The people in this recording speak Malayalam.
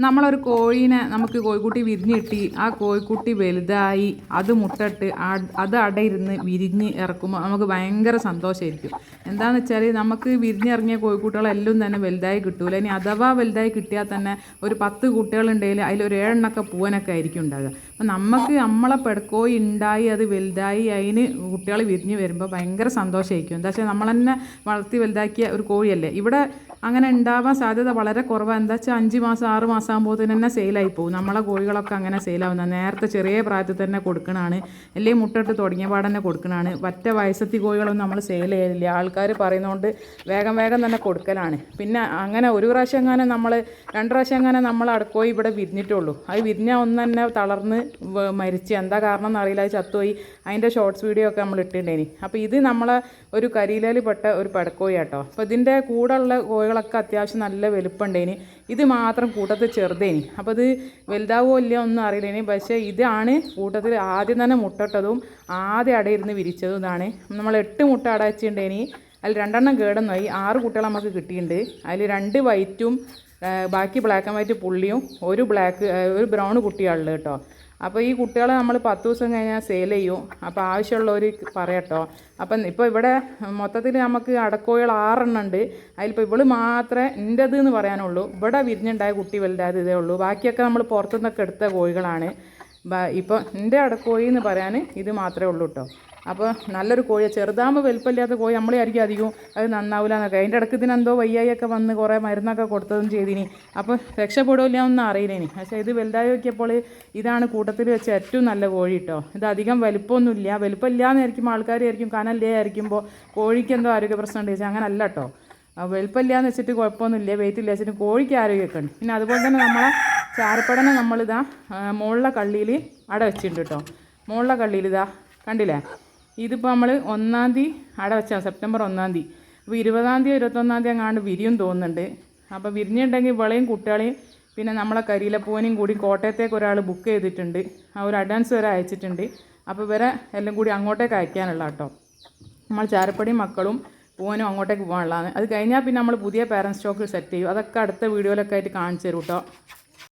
നമ്മളൊരു കോഴീനെ നമുക്ക് കോഴിക്കുട്ടി വിരിഞ്ഞിട്ടി ആ കോഴിക്കുട്ടി വലുതായി അത് മുട്ടിട്ട് അത് അടയിരുന്ന് വിരിഞ്ഞ് ഇറക്കുമ്പോൾ നമുക്ക് ഭയങ്കര സന്തോഷമായിരിക്കും എന്താണെന്ന് വെച്ചാൽ നമുക്ക് വിരിഞ്ഞിറങ്ങിയ കോഴിക്കുട്ടികളെല്ലാം തന്നെ വലുതായി കിട്ടൂല. ഇനി അഥവാ വലുതായി കിട്ടിയാൽ തന്നെ ഒരു പത്ത് കുട്ടികളുണ്ടെങ്കിൽ അതിലൊരു ഏഴെണ്ണൊക്കെ പൂവനൊക്കെ ആയിരിക്കും ഉണ്ടാകുക അപ്പം നമുക്ക് നമ്മളെ പെടക്കോയി ഉണ്ടായി അത് വലുതായി അതിന് കുട്ടികൾ വിരിഞ്ഞ് വരുമ്പോൾ ഭയങ്കര സന്തോഷമായിരിക്കും എന്താ വെച്ചാൽ നമ്മൾ തന്നെ വളർത്തി വലുതാക്കിയ ഒരു കോഴിയല്ലേ. ഇവിടെ അങ്ങനെ ഉണ്ടാവാൻ സാധ്യത വളരെ കുറവാണ് എന്താ വെച്ചാൽ അഞ്ച് മാസം ആറ് മാസം ആകുമ്പോഴത്തേന് തന്നെ സെയിലായി പോകും. നമ്മളെ കോഴികളൊക്കെ അങ്ങനെ സെയിലാവുന്ന നേരത്തെ ചെറിയ പ്രായത്തിൽ തന്നെ കൊടുക്കണതാണ് അല്ലെങ്കിൽ മുട്ടിട്ട് തുടങ്ങിയ പാടന്നെ കൊടുക്കണതാണ് പറ്റ വയസ്സത്തി കോഴികളൊന്നും നമ്മൾ സെയിൽ ചെയ്യില്ല ആൾക്കാർ പറയുന്നതുകൊണ്ട് വേഗം വേഗം തന്നെ കൊടുക്കലാണ്. പിന്നെ അങ്ങനെ ഒരു പ്രാവശ്യം അങ്ങനെ നമ്മൾ രണ്ട് പ്രാവശ്യം അങ്ങനെ നമ്മൾ അടക്കോയി ഇവിടെ വിരിഞ്ഞിട്ടുള്ളൂ അത് വിരിഞ്ഞ ഒന്ന് തന്നെ തളർന്ന് മരിച്ച് എന്താ കാരണം എന്നറിയില്ല അത് ചത്തുപോയി. അതിന്റെ ഷോർട്സ് വീഡിയോ ഒക്കെ നമ്മൾ ഇട്ടിട്ടുണ്ടേനി അപ്പോൾ ഇത് നമ്മളെ ഒരു കരിയിലയിൽ പെട്ട ഒരു പടക്കോഴി കേട്ടോ അപ്പോൾ ഇതിന്റെ കൂടെയുള്ള കോഴികളൊക്കെ അത്യാവശ്യം നല്ല വലുപ്പമുണ്ടേനി ഇത് മാത്രം കൂട്ടത്തിൽ ചെറുതേനി അപ്പോൾ ഇത് വലുതാവോ ഇല്ലയോ ഒന്നും അറിയില്ലേനി പക്ഷേ ഇതാണ് കൂട്ടത്തിൽ ആദ്യം തന്നെ മുട്ടട്ടതും ആദ്യം അടയിരുന്ന് വിരിച്ചതും ഇതാണ്. നമ്മൾ എട്ട് മുട്ട അട വെച്ചിട്ടുണ്ടേനി അതിൽ രണ്ടെണ്ണം കേടുന്നായി ആറ് കുട്ടികൾ നമുക്ക് കിട്ടിയിട്ടുണ്ട്. അതിൽ രണ്ട് വൈറ്റും ബാക്കി ബ്ലാക്ക് ആൻഡ് വൈറ്റ് പുള്ളിയും ഒരു ബ്ലാക്ക് ഒരു ബ്രൗൺ കുട്ടിയാണുള്ളത് കേട്ടോ. അപ്പോൾ ഈ കുട്ടികളെ നമ്മൾ പത്ത് ദിവസം കഴിഞ്ഞാൽ സെയിൽ ചെയ്യും. അപ്പോൾ ആവശ്യമുള്ളവർ പറയട്ടോ. അപ്പം ഇപ്പോൾ ഇവിടെ മൊത്തത്തിൽ നമുക്ക് അടക്കോഴികൾ ആറെണ്ണം ഉണ്ട്. അതിലിപ്പോൾ ഇവൾ മാത്രമേ എന്റെത് എന്ന് പറയാനുള്ളൂ. ഇവിടെ വിരിഞ്ഞുണ്ടായ കുട്ടി വലുതായത് ഇതേ ഉള്ളൂ. ബാക്കിയൊക്കെ നമ്മൾ പുറത്തുനിന്നൊക്കെ എടുത്ത കോഴികളാണ്. ഇപ്പോൾ എന്റെ അടക്കോഴി എന്ന് പറയാൻ ഇത് മാത്രമേ ഉള്ളൂ കേട്ടോ അപ്പോൾ നല്ലൊരു കോഴി ചെറുതാകുമ്പോൾ വലുപ്പമില്ലാത്ത കോഴി നമ്മളെ ആയിരിക്കും അധികവും. അത് നന്നാവില്ല എന്നൊക്കെ. അതിന്റെ ഇടയ്ക്ക് ഇതിനെന്തോ വയ്യായൊക്കെ വന്ന് കുറേ മരുന്നൊക്കെ കൊടുത്തതും ചെയ്തിനി. അപ്പോൾ രക്ഷപ്പെടില്ല എന്നൊന്നും അറിയില്ലേനി. പക്ഷേ ഇത് വലുതായി നോക്കിയപ്പോൾ ഇതാണ് കൂട്ടത്തിൽ വെച്ച് ഏറ്റവും നല്ല കോഴി കേട്ടോ ഇത് അധികം വലുപ്പമൊന്നുമില്ല. വലിപ്പമില്ല ആൾക്കാരായിരിക്കും കനല്ലേ ആയിരിക്കുമ്പോൾ കോഴിക്ക് എന്തോ ആരോഗ്യ പ്രശ്നം ഉണ്ട് ചോദിച്ചാൽ അങ്ങനെ അല്ല കേട്ടോ വെളുപ്പമില്ലാന്ന് വെച്ചിട്ട് കുഴപ്പമൊന്നുമില്ല. വെയിറ്റ് ഇല്ല വെച്ചിട്ട് കോഴിക്ക് ആരോഗ്യമൊക്കെ ഉണ്ട്. പിന്നെ അതുപോലെ തന്നെ നമ്മളെ ചാരപ്പടനെ നമ്മളിതാ മുകളിലെ കള്ളിയിൽ അട വെച്ചിട്ടുണ്ട് കേട്ടോ മുകളിലെ കള്ളിയിൽ ഇതാ കണ്ടില്ലേ? ഇതിപ്പോൾ നമ്മൾ ഒന്നാം തീയതി അവിടെ വെച്ചാൽ സെപ്റ്റംബർ ഒന്നാം തീയതി. അപ്പോൾ ഇരുപതാം തീയതി ഇരുപത്തൊന്നാം തീയതി അങ്ങാണ്ട് വിരിയും തോന്നുന്നുണ്ട്. അപ്പോൾ വിരിഞ്ഞിട്ടുണ്ടെങ്കിൽ ഇവളെയും കുട്ടികളെയും പിന്നെ നമ്മളെ കരിയിലപ്പൂവനെയും കൂടി കോട്ടയത്തേക്ക് ഒരാൾ ബുക്ക് ചെയ്തിട്ടുണ്ട്. ആ ഒരു അഡ്വാൻസ് വരെ അയച്ചിട്ടുണ്ട്. അപ്പോൾ ഇവരെ എല്ലാം കൂടി അങ്ങോട്ടേക്ക് അയക്കാനുള്ള കേട്ടോ. നമ്മൾ ചാരപ്പടി മക്കളും പൂവനും അങ്ങോട്ടേക്ക് പോകാനുള്ളതാണ്. അത് കഴിഞ്ഞാൽ പിന്നെ നമ്മൾ പുതിയ പാരൻസ് സ്റ്റോക്ക് സെറ്റ് ചെയ്യും. അതൊക്കെ അടുത്ത വീഡിയോയിലൊക്കെ ആയിട്ട് കാണിച്ചു തരും കേട്ടോ.